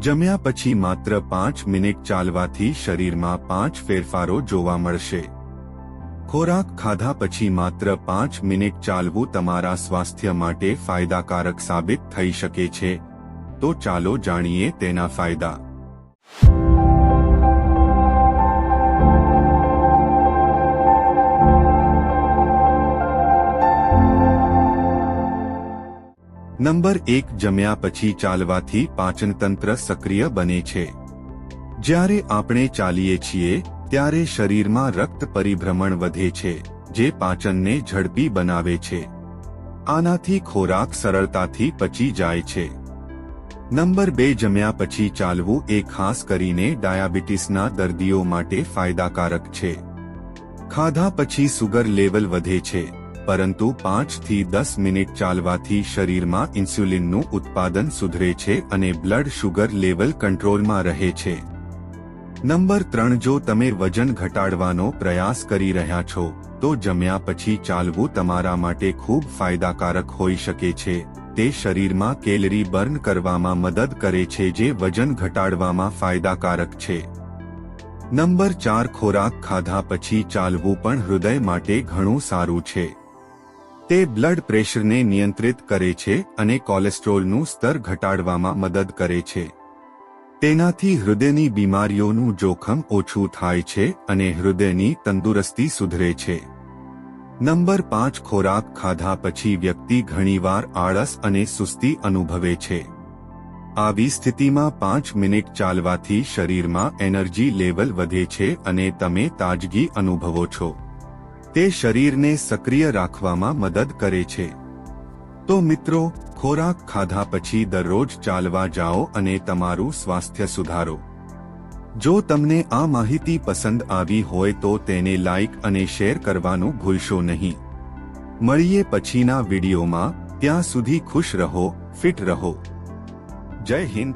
જમ્યા પછી માત્ર પાંચ મિનિટ ચાલવાથી શરીરમાં પાંચ ફેરફારો જોવા મળશે. ખોરાક ખાધા પછી માત્ર પાંચ મિનિટ ચાલવું તમારા સ્વાસ્થ્ય માટે ફાયદાકારક સાબિત થઈ શકે છે. તો ચાલો જાણીએ તેના ફાયદા. નંબર એક જમ્યા પછી ચાલવાથી પાચનતંત્ર સક્રિય બને છે. જ્યારે આપણે ચાલીએ છીએ, ત્યારે શરીરમાં રક્ત પરિભ્રમણ વધે છે, જે પાચનને ઝડપી બનાવે છે. આનાથી ખોરાક સરળતાથી પચી જાય છે. નંબર બે જમ્યા પછી ચાલવું એ ખાસ કરીને ડાયાબિટીસના દર્દીઓ માટે ફાયદાકારક છે. ખાધા પછી સુગર લેવલ વધે છે. પરંતુ પાંચથી દસ મિનિટ ચાલવાથી શરીરમાં ઇન્સ્યુલિનનું ઉત્પાદન સુધરે છે અને બ્લડ શુગર લેવલ કંટ્રોલમાં રહે છે. નંબર ત્રણ, જો તમે વજન ઘટાડવાનો પ્રયાસ કરી રહ્યા છો, તો જમ્યા પછી ચાલવું તમારા માટે ખૂબ ફાયદાકારક હોઈ શકે છે. તે શરીરમાં કેલરી બર્ન કરવામાં મદદ કરે છે જે વજન ઘટાડવામાં ફાયદાકારક છે. નંબર ચાર, ખોરાક ખાધા પછી ચાલવું પણ હૃદય માટે ઘણું સારું છે. તે બ્લડ પ્રેશરને નિયંત્રિત કરે છે અને કોલેસ્ટ્રોલનું સ્તર ઘટાડવામાં મદદ કરે છે. તેનાથી હૃદયની બીમારીઓનું જોખમ ઓછું થાય છે અને હૃદયની તંદુરસ્તી સુધરે છે. નંબર પાંચ, ખોરાક ખાધા પછી વ્યક્તિ ઘણીવાર આળસ અને સુસ્તી અનુભવે છે. આવી સ્થિતિમાં પાંચ મિનિટ ચાલવાથી શરીરમાં એનર્જી લેવલ વધે છે અને તમે તાજગી અનુભવો છો. તે શરીરને સક્રિય રાખવામાં મદદ કરે છે. તો મિત્રો, ખોરાક ખાધા પછી દરરોજ ચાલવા જાઓ અને તમારું સ્વાસ્થ્ય સુધારો. જો તમને આ માહિતી પસંદ આવી હોય તો તેને લાઇક અને શેર કરવાનું ભૂલશો નહીં. મળીએ પછીના વિડીયોમાં, ત્યાં સુધી ખુશ રહો, ફિટ રહો. જય હિન્દ.